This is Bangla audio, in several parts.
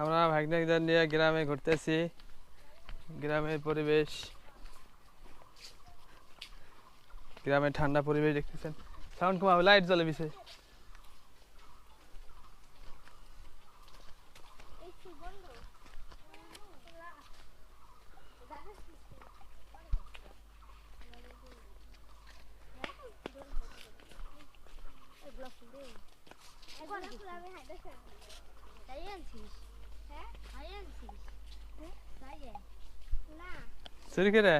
আমরা ভাগ্নিকদের নিয়ে গ্রামে ঘুরতেছি। গ্রামের পরিবেশ। গ্রামের ঠান্ডা পরিবেশ দেখতেছেন। সাউন্ড কমাবে, লাইট জ্বলে বিছে এই কি বন্ধ তাই আনছিস হ্যাঁ তাই আনছিস তাই না চুরি করে?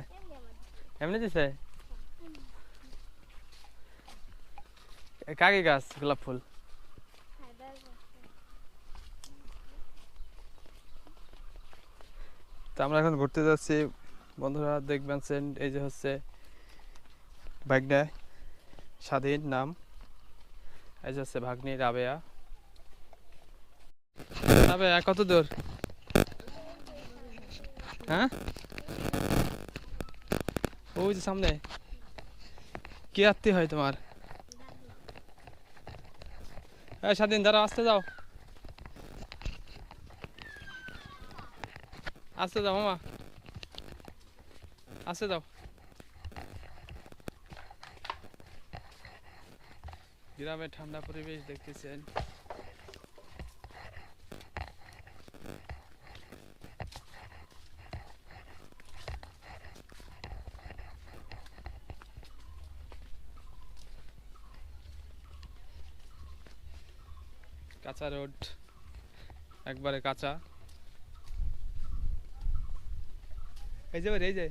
এমনি দিছে? কাকি গাছ গোলাপ ফুল? খাইবার তো আমরা এখন ঘুরতে যাচ্ছি। বন্ধুরা দেখবেন এই যে হচ্ছে ভাগ্নে স্বাধীন নাম। এই যে হচ্ছে ভাগ্নি, রাবেয়া। রাবেয়া, কত দূর? হ্যাঁ? ওই যে সামনে। কি আত্মি হয় তোমার? এই স্বাধীন দাঁড়া আসতে যাও। আসতে যাও, মামা। আসতে যাও। গ্রামের ঠান্ডা পরিবেশ দেখতেছেন। কাঁচা রোড, একবারে কাঁচা। এই যে এই যে।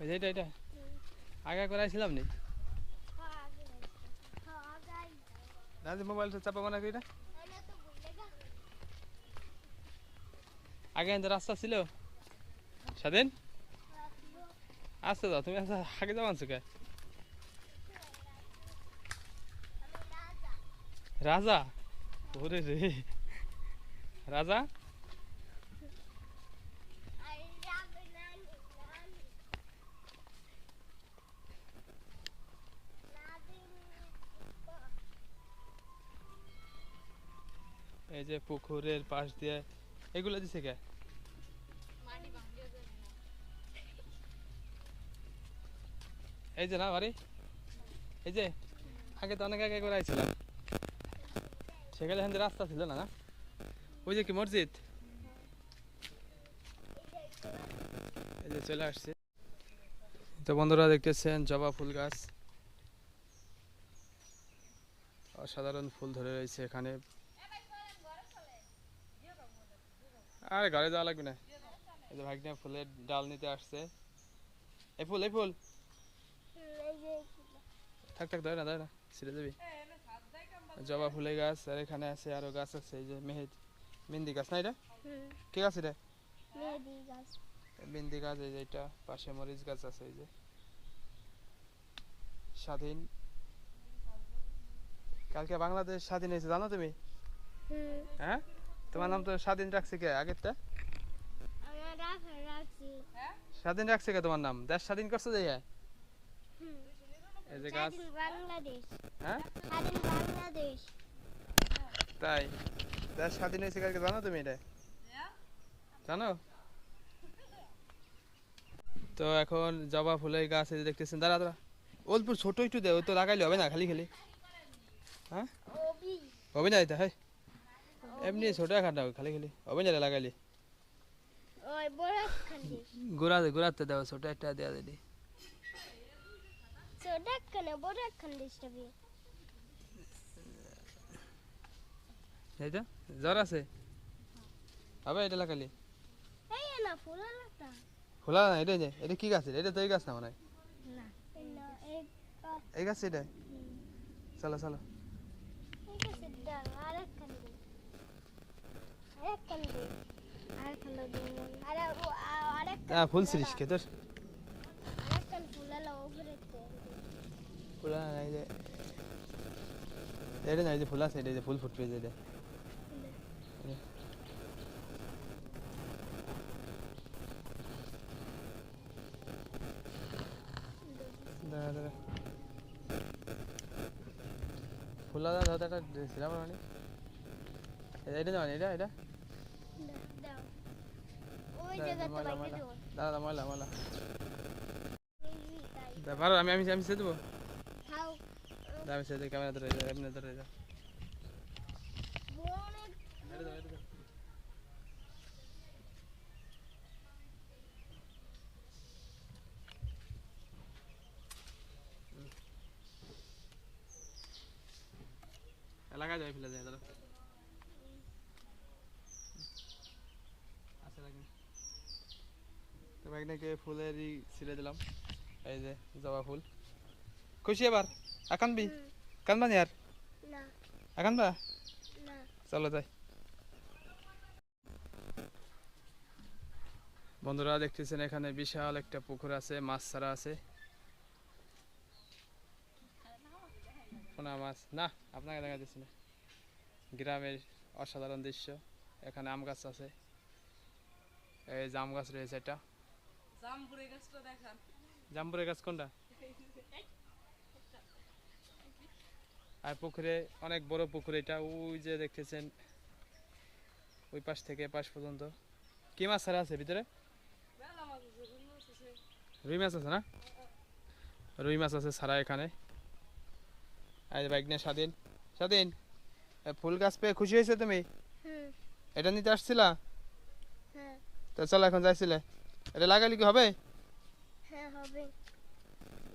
এই যে এটা এটা। আগে করাইছিলাম নি? দাদি মোবাইল তো চাপা না তাহলে তো ভুলে গা আগে রাস্তা ছিল। স্বাধীন? আসতে দাও তুমি আসতে আগে যাও আনছো কে? রাজা? ওরে রে। রাজা? যে পুকুরের পাশ দিয়ে এগুলো দিছে কে? এই যে না বাড়ি? এই যে আগে তো অনেক আগে করে আইছিলাম। সেখানে এখান রাস্তা ছিল না না? ওই যে কি মসজিদ? এই যে চলে আসছে। তো বন্ধুরা দেখতেছেন জবা ফুল গাছ। অসাধারণ ফুল ধরে রয়েছে এখানে। আরে ঘরে যাওয়া লাগবে না। এই যে ভাগ্নে ফুলের ডাল নিতে আসছে। এই ফুল এই ফুল। থাক থাক ধরে না ধরে না ছিঁড়ে যাবি। জবা ফুলের গাছ আর এখানে আছে আরও গাছ আছে এই যে মেহেদ মেহেন্দি গাছ না এটা? ঠিক আছে গাছ মেহেন্দি গাছ এই যে এটা পাশে মরিচ গাছ আছে এই যে। স্বাধীন। কালকে বাংলাদেশ স্বাধীন হয়েছে জানো তুমি? হুম। হ্যাঁ? তোমার নাম তো স্বাধীন রাখছে কে? আগেরটা? স্বাধীন রাখছে কে তোমার নাম? দেশ স্বাধীন করছে যে? এই যে গাছ। বাংলাদেশ। হ্যাঁ? তাই। দেশ স্বাধীন হয়েছে কালকে জানো তুমি এটা? জানো? তো এখন জবা ফুলের গাছ এই দেখতেছেন দাঁড়া দাঁড়া। অল্প ছোট একটু দে ও তো লাগাইলে হবে না খালি খালি। হ্যাঁ? হবে না এটা হ্যাঁ এমনি ছোট খাটা খালি খালি। হবে না লাগাইলে। ওই বড় খান্দি গোড়া গোড়াতে দাও ছোট একটা দেওয়া দিদি ছোট খানে বড় খান্দি সবই এইটা জ্বর আছে? হবে এটা লাগাইলে এই না ফুল লাগতা। খোলা না এটা যে এটা কি গাছ এটা? তো এই গাছ না মনে হয়? না এই গাছ। এটা চলো চলো। এই গাছের ডাল আরে ও হ্যাঁ সিরিজ কে তোর ফুল এলো উপরে ফুলা না এই যে এটা না যে ফুল আছে এটা যে ফুল ফুটবে যে দাঁড়া দাঁড়া ফুলা ধরতে একটা দিয়েছিলাম মানে এটা দেওয়া এটা এটা দাও দাও, দাদা ময়লা ময়লা পারো আমি আমি আমি সে দেবো আমি সে দেবো ক্যামেরা ধরে যা, এমনি ধরে যা অনেক এটা দাও, এটা দাও। হুম। এলাকায় যাই ফেলে যায় দাঁড়া তো ব্যাগটাকে ফুলেরই ছিঁড়ে দিলাম। এই যে জবা ফুল। খুশি এবার? আকানবি কানবা নি আর? আকানবা চলো যাই। বন্ধুরা দেখতেছেন এখানে বিশাল একটা পুকুর আছে মাছ ছাড়া আছে। পোনা মাছ। না আপনাকে দেখা দিচ্ছি না। গ্রামের অসাধারণ দৃশ্য। এখানে আম গাছ আছে। এই যে আম গাছ রয়েছে এটা। গাছটা দেখান। গাছ কোনটা? আর পুকুরে অনেক বড় পুকুর এটা। ওই যে দেখতেছেন ওই পাশ থেকে পাশ পর্যন্ত। কি মাছ ছাড়া আছে ভিতরে? রুই মাছ আছে। না? রুই মাছ আছে ছাড়া এখানে। আর বাইক নিয়ে স্বাধীন। স্বাধীন? ফুল গাছ পেয়ে খুশি হয়েছে তুমি? এটা নিতে আসছিলা? হ্যাঁ। তো চলো এখন যাইছিলে। এটা লাগালে কি হবে? হ্যাঁ হবে।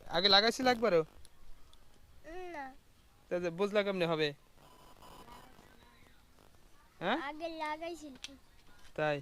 আগে লাগাইছি একবারও? না। তাহলে বুঝলা কেমনে হবে? হ্যাঁ? আগে লাগাইছি তাই।